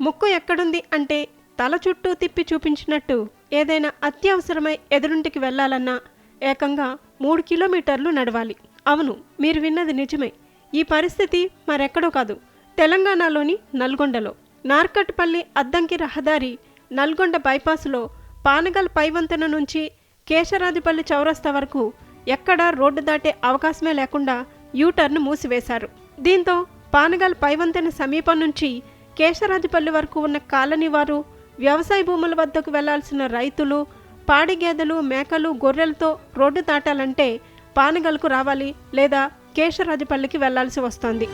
ముక్కు ఎక్కడుంది అంటే తల చుట్టూ తిప్పి చూపించినట్టు ఏదైనా అత్యవసరమై ఎదురుంటికి వెళ్ళాలన్నా ఏకంగా మూడు కిలోమీటర్లు నడవాలి. అవును మీరు విన్నది నిజమే. ఈ పరిస్థితి మరెక్కడో కాదు. తెలంగాణలోని నల్గొండలో. నార్కట్పల్లి అద్దంకి రహదారి నల్గొండ బైపాస్లో పానగల్ పైవంతెన నుంచి కేశరాజుపల్లి చౌరస్తా వరకు ఎక్కడా రోడ్డు దాటే అవకాశమే లేకుండా యూటర్న్ మూసివేశారు. దీంతో పానగల్ పైవంతెన సమీపం నుంచి కేశరాజుపల్లి వరకు ఉన్న కాలనీ వారు వ్యవసాయ భూముల వద్దకు వెళ్ళాల్సిన రైతులు పాడి గేదెలు మేకలు గొర్రెలతో రోడ్డు దాటాలంటే పానగల్కు రావాలి లేదా కేశరాజుపల్లికి వెళ్ళాల్సి వస్తోంది.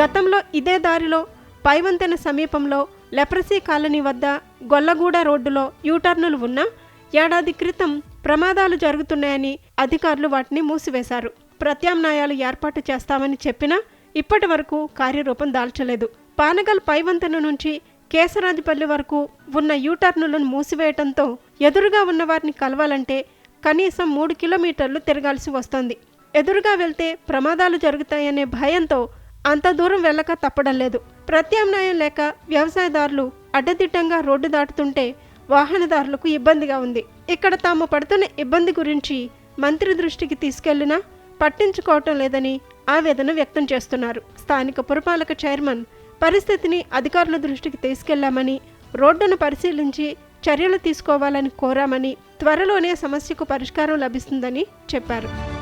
గతంలో ఇదే దారిలో పైవంతెన సమీపంలో లెప్రసీ కాలనీ వద్ద గొల్లగూడ రోడ్డులో యూటర్నులు ఉన్నా ఏడాది క్రితం ప్రమాదాలు జరుగుతున్నాయని అధికారులు వాటిని మూసివేశారు. ప్రత్యామ్నాయాలు ఏర్పాటు చేస్తామని చెప్పినా ఇప్పటి వరకు కార్యరూపం దాల్చలేదు. పానగల్ పైవంతెన నుంచి కేసరాజుపల్లి వరకు ఉన్న యూటర్నులను మూసివేయటంతో ఎదురుగా ఉన్న వారిని కలవాలంటే కనీసం మూడు కిలోమీటర్లు తిరగాల్సి వస్తోంది. ఎదురుగా వెళ్తే ప్రమాదాలు జరుగుతాయనే భయంతో అంత దూరం వెళ్ళక తప్పడం లేదు. ప్రత్యామ్నాయం లేక వ్యవసాయదారులు అడ్డదిడ్డంగా రోడ్డు దాటుతుంటే వాహనదారులకు ఇబ్బందిగా ఉంది. ఇక్కడ తాము పడుతున్న ఇబ్బంది గురించి మంత్రి దృష్టికి తీసుకెళ్ళినా పట్టించుకోవటం లేదని ఆవేదన వ్యక్తం చేస్తున్నారు. స్థానిక పురపాలక చైర్మన్ పరిస్థితిని అధికారుల దృష్టికి తీసుకెళ్ళామని రోడ్డును పరిశీలించి చర్యలు తీసుకోవాలని కోరామని త్వరలోనే సమస్యకు పరిష్కారం లభిస్తుందని చెప్పారు.